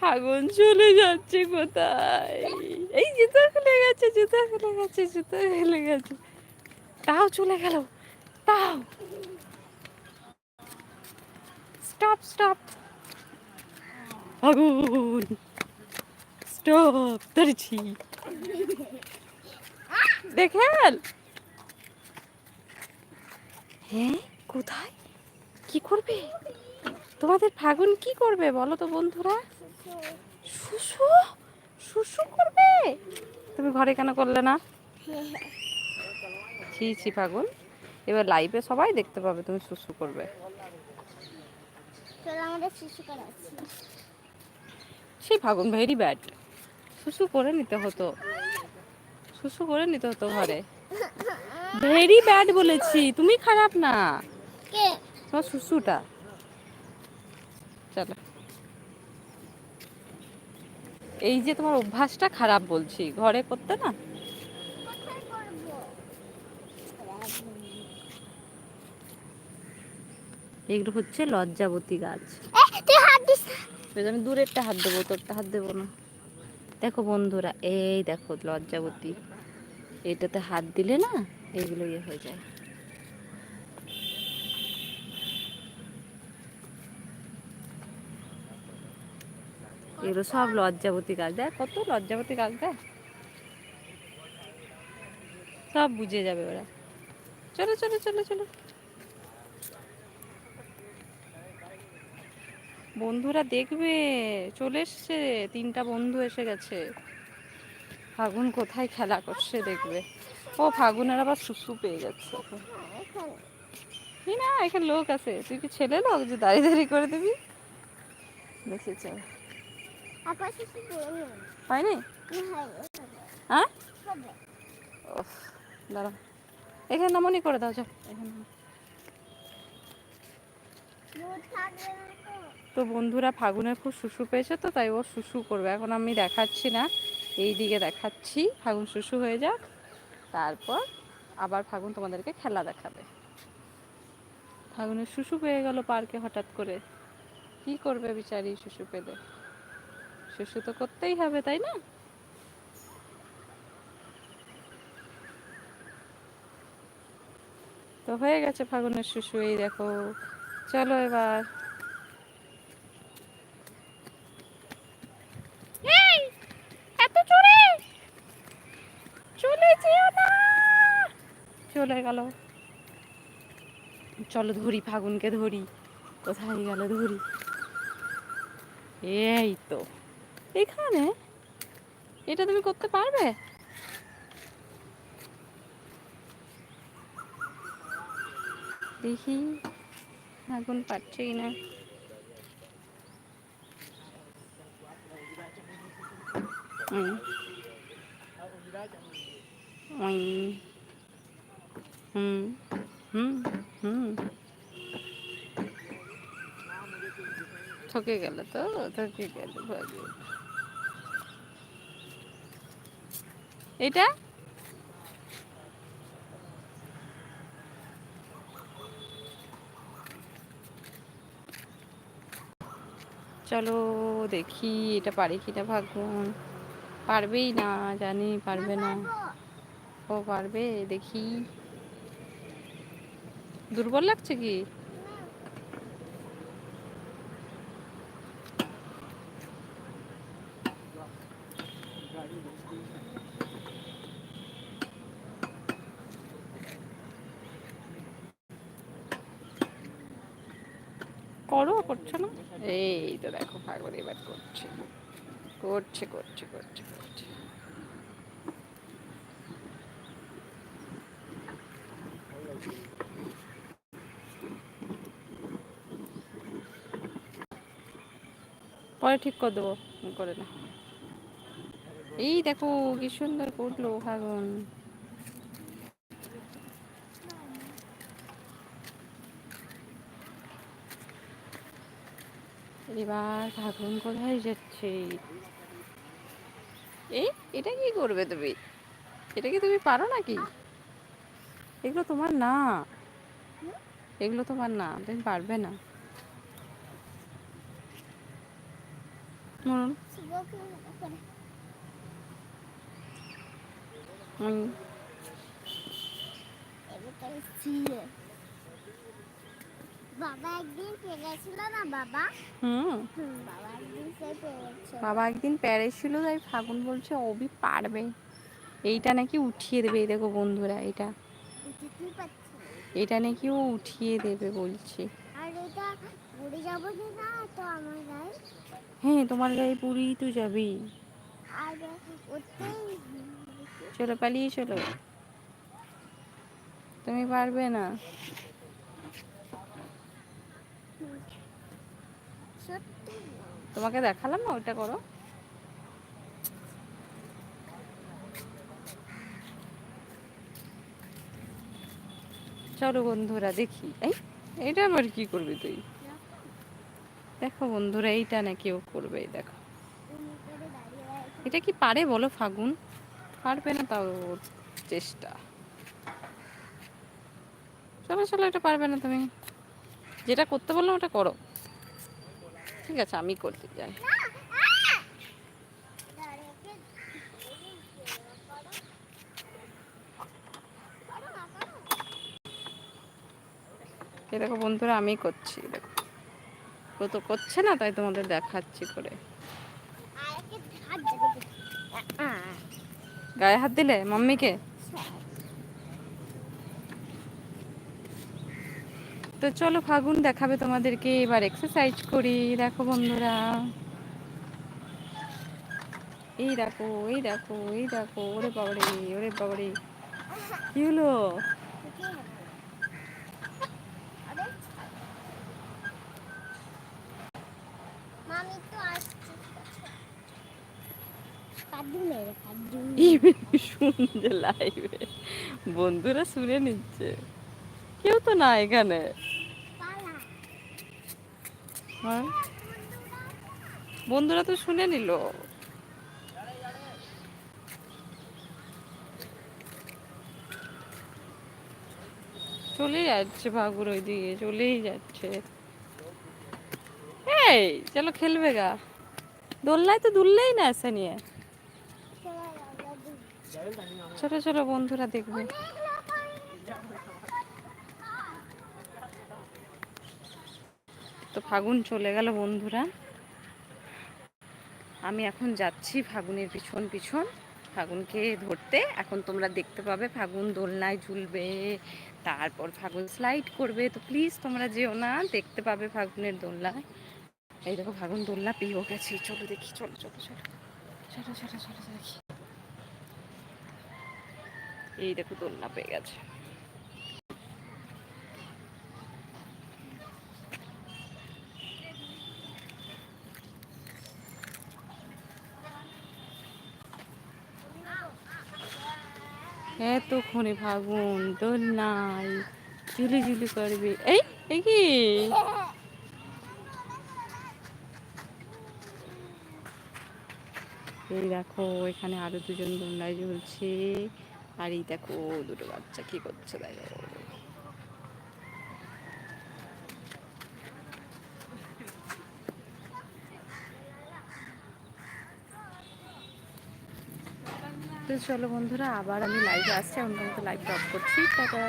ফাগুন চলে যাচ্ছে কোথায়? এই জুতো খুলে গেছে, জুতো খুলে গেছে, জুতো খুলে গেছে। তাও চলে গেল, তাও। স্টপ স্টপ ফাগুন। স্টপ ধরেছি। দেখেন হ্যাঁ কোথায়? কি করবে? তোমাদের ফাগুন কি করবে বলো তো বন্ধুরা? শুশু? শুশু করবে? তুমি ঘরে কেন করলে না? ছি ফাগুন এবার লাইভে সবাই দেখতে পাবে তুমি শুশু করবে। সেই ফাগুন ভেরি ব্যাড শুশু করে নিতে হতো। শুশু করে নিতে হতো ঘরে। ভেরি ব্যাড বলেছি। তুমি খারাপ না। কে? তোমার শুশুটা। চলো। এই যে তোমার অভ্যাসটা খারাপ বলছি ঘরে করতে না? এগুলো হচ্ছে লজ্জাবতী গাছ। আমি দূরেরটা হাত দেবো তোরটা হাত দেবো না। দেখো বন্ধুরা এই দেখো লজ্জাবতী। এটাতে হাত দিলে না এগুলো ইয়ে হয়ে যায়। এগুলো সব লজ্জাবতী গাছ দেখ, কত লজ্জাবতী গাছ দেখ। সব বুঝে যাবে ওরা। চলো চলো চলো চলো। বন্ধুরা দেখবে, চলে এসছে। তিনটা বন্ধু এসে গেছে। ফাগুন কোথায় খেলা করছে দেখবে। ও, ফাগুনের আবার সুসু পেয়ে যাচ্ছে। না এখানে লোক আছে। তুই কি ছেলে লোক? যে দাঁড়িয়ে দাঁড়িয়ে করে দিবি? দেখে চল আকাশ শিশু করে নিও না। হয়নি? হ্যাঁ। দাঁড়া এখানে নামনি করে দাও চল। তো বন্ধুরা, ফাগুনের খুব শুশু পেয়েছে তো, তাই ও শুশু করবে। এখন আমি দেখাচ্ছি না, এই দিকে দেখাচ্ছি। ফাগুন শুশু হয়ে যাক, তারপর আবার ফাগুন তোমাদেরকে খেলা দেখাবে। ফাগুনের শুশু পেয়ে গেল পার্কে হঠাৎ করে। কি করবে বিচারি শুশু পেলে? শুশু তো করতেই হবে তাই না? তো হয়ে গেছে ফাগুনের শুশু এই দেখো। চলো এবার। চলে গেল। চলো ধরি ফাগুনকে ধরি। কোথায় গেল ধরি? এই তো। এখানে? এটা তুমি করতে পারবে? দেখি, আগুন পাচ্ছে কিনা হুম হুম হুম। ঠকে গেল তো? ঠকে গেল ভাগে এটা? চলো দেখি এটা পারে কিনা ভাগুন পারবেই না, জানি পারবে না। ও পারবে, দেখি। দুর্বল লাগছে কি? করো করছে না? এই তো দেখো ভাগবত এবার করছে। করছে করছে করছে করছে। পরে ঠিক করে দেবো করে না এই দেখো কি সুন্দর করল ফাগুন এবার ফাগুন কোথায় যাচ্ছে? এই এটা কি করবে তুমি? এটা কি তুমি পারো নাকি? এগুলো তোমার না। এগুলো তোমার না তুমি পারবে না। হুম শুভকে করে হুম এবার ছিল বাবা একদিন পেরেছিল না বাবা? হুম। বাবা একদিন সে পেরেছে। বাবা একদিন প্যারেছিল তাই ফাগুন বলছে অবি পারবে। এইটা নাকি উঠিয়ে দেবে এই দেখো বন্ধুরা এটা। এটা নাকি ও উঠিয়ে দেবে বলছে। আর এটা যাব না তো আমার গায়ে? হ্যাঁ তোমার গায়ে পুরী তো যাবি। আর চলো পালিয়ে চলো। তুমি পারবে না। তোমাকে দেখালাম না, ওইটা করো। চলো বন্ধুরা, দেখি। এই, এটা আবার কি করবি তুই? দেখো বন্ধুরা, এইটা না কেউ করবে দেখো। এটা কি পারে বলো ফাগুন? পারবে না তাও চেষ্টা। চলো চলো, এটা পারবে না তুমি। যেটা করতে বললাম, ওটা করো। ঠিক আছে, আমি করতে যাই। দেখো বন্ধুরা, আমি করছি দেখো। ও তো করছে না, তাই তোমাদের দেখাচ্ছি করে। গায়ে হাত দিলে, মাম্মিকে? তো চলো ফাগুন দেখাবে তোমাদেরকে এবার এক্সারসাইজ করি। দেখো বন্ধুরা। এই দেখো এই দেখো এই দেখো ওরে বাবারে ওরে বাবারে। কি হলো? বন্ধুরা শুনে নিচ্ছে। কেউ তো না এখানে। হ্যাঁ? বন্ধুরা তো শুনে নিল। চলে যাচ্ছে ভাগুর ওই দিকে চলেই যাচ্ছে। এই চলো খেলবে গা। দোলনায় তো দুললেই না এসে নিয়ে। ছোট ছোট বন্ধুরা দেখবে। তো ফাগুন চলে গেল বন্ধুরা। আমি এখন যাচ্ছি ফাগুনের পিছন পিছন। ফাগুনকে ধরতে। এখন তোমরা দেখতে পাবে ফাগুন দোলনায় ঝুলবে, তারপর ফাগুন স্লাইড করবে। তো প্লিজ তোমরা যেও না, দেখতে পাবে ফাগুনের দোলনায় এই দেখো ফাগুন দোলনা পেয়েও গেছে। চলো দেখি চলো চলো চলো চলো চলো চলো, দেখি। এই দেখো দোলনা পেয়ে গেছে। এতক্ষণে ফাগুন দোলনাই ঝুলি ঝুলি করবে। এই এই কি? এই দেখো, এখানে আরও দুজন দোলনায় ঝুলছে। আর এই দেখো, দুটো বাচ্চা কি করছে দেখো। চলো বন্ধুরা আবার আমি লাইভে আসছি এখন কিন্তু লাইভ ড্রপ করছি। টাটা!